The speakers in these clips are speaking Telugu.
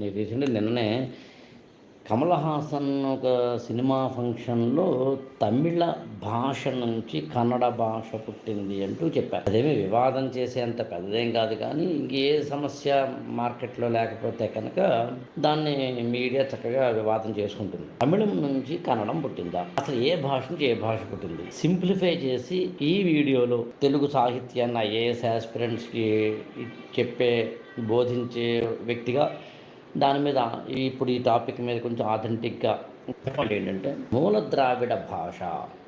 నేను రీసెంట్గా నిన్ననే కమల్ హాసన్ ఒక సినిమా ఫంక్షన్లో తమిళ భాష నుంచి కన్నడ భాష పుట్టింది అంటూ చెప్పారు. అదేమీ వివాదం చేసేంత పెద్దదేం కాదు కానీ ఇంకే సమస్య మార్కెట్లో లేకపోతే కనుక దాన్ని మీడియా చక్కగా వివాదం చేసుకుంటుంది. తమిళం నుంచి కన్నడం పుట్టిందా? అసలు ఏ భాష నుంచి ఏ భాష పుట్టింది? సింప్లిఫై చేసి ఈ వీడియోలో తెలుగు సాహిత్యాన్ని ఐఏఎస్ ఆస్పిరెంట్స్కి చెప్పే బోధించే వ్యక్తిగా దాని మీద ఇప్పుడు ఈ టాపిక్ మీద కొంచెం ఆథెంటిక్గా చెప్పండి ఏంటంటే మూల ద్రావిడ భాష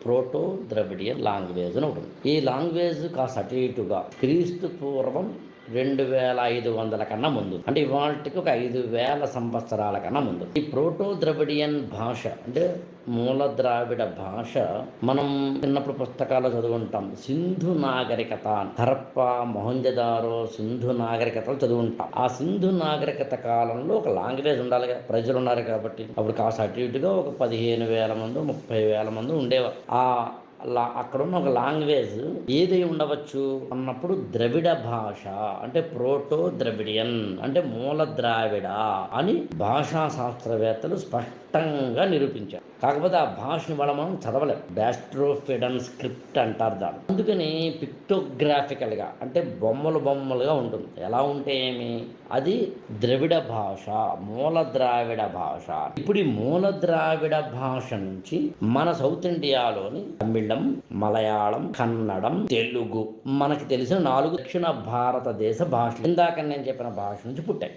ప్రోటో ద్రవిడియన్ లాంగ్వేజ్ అని ఒకటి ఈ లాంగ్వేజ్ కాస్త అటు ఇటుగా క్రీస్తు పూర్వం రెండు వేల ఐదు వందల కన్నా ముందు. అంటే ఇవాళకి ఒక ఐదు వేల సంవత్సరాల కన్నా ముందు. ఈ ప్రోటో ద్రవిడియన్ భాష అంటే మూల ద్రావిడ భాష మనం చిన్నప్పుడు పుస్తకాల్లో చదువుంటాం. సింధు నాగరికత హరప్ప మొహంజదారో సింధు నాగరికతలు చదువుంటాం. ఆ సింధు నాగరికత కాలంలో ఒక లాంగ్వేజ్ ఉండాలి కదా, ప్రజలు ఉన్నారు కాబట్టి. అప్పుడు కాస్త అటు ఇటుగా ఒక పదిహేను వేల మంది ముప్పై వేల మంది ఉండేవారు. ఆ అక్కడున్న ఒక లాంగ్వేజ్ ఏదై ఉండవచ్చు అన్నప్పుడు ద్రవిడ భాష అంటే ప్రోటో ద్రవిడియన్ అంటే మూల ద్రావిడ అని భాషా శాస్త్రవేత్తలు స్పష్టంగా నిరూపించారు. కాకపోతే ఆ భాషని వాళ్ళ మనం చదవలేం. బ్యాస్ట్రోఫిడన్ స్క్రిప్ట్ అంటారు దాన్ని. అందుకని పిక్టోగ్రాఫికల్గా అంటే బొమ్మలు బొమ్మలుగా ఉంటుంది. ఎలా ఉంటే ఏమి? అది ద్రవిడ భాష మూల ద్రావిడ భాష. ఇప్పుడు ఈ మూల ద్రావిడ భాష నుంచి మన సౌత్ ఇండియాలోని తమిళ మలయాళం కన్నడం తెలుగు. మనకి తెలిసిన నాలుగు దక్షిణ భారతదేశ భాషలు. ఇందాక నేను చెప్పిన భాష నుంచి పుట్టాయి.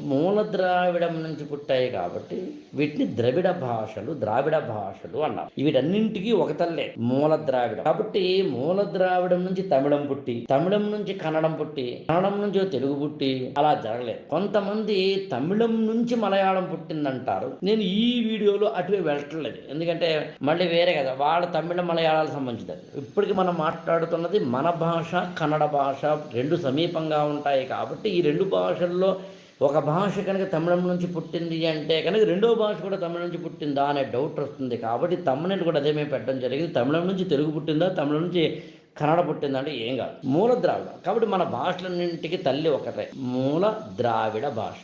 మూల ద్రావిడం నుంచి పుట్టాయి కాబట్టి వీటిని ద్రవిడ భాషలు ద్రావిడ భాషలు అన్నారు. వీటన్నింటికి ఒక తల్లే మూల ద్రావిడం కాబట్టి మూల ద్రావిడం నుంచి తమిళం పుట్టి తమిళం నుంచి కన్నడం పుట్టి కన్నడం నుంచి తెలుగు పుట్టి అలా జరగలేదు. కొంతమంది తమిళం నుంచి మలయాళం పుట్టిందంటారు. నేను ఈ వీడియోలో అటువే వెళ్ళట్లేదు. ఎందుకంటే మళ్ళీ వేరే కదా వాళ్ళ తమిళ మలయాళాలకు సంబంధించినది. ఇప్పటికి మనం మాట్లాడుతున్నది మన భాష కన్నడ భాష రెండు సమీపంగా ఉంటాయి కాబట్టి ఈ రెండు భాషల్లో ఒక భాష కనుక తమిళం నుంచి పుట్టింది అంటే కనుక రెండో భాష కూడా తమిళం నుంచి పుట్టిందా అనే డౌట్ వస్తుంది. కాబట్టి తమిళని కూడా అదే మేము పెట్టడం జరిగింది. తమిళం నుంచి తెలుగు పుట్టిందా? తమిళం నుంచి కన్నడ పుట్టిందా అంటే ఏం కాదు. మూల ద్రావిడ. కాబట్టి మన భాషలన్నింటికి తల్లి ఒకటే. మూల ద్రావిడ భాష.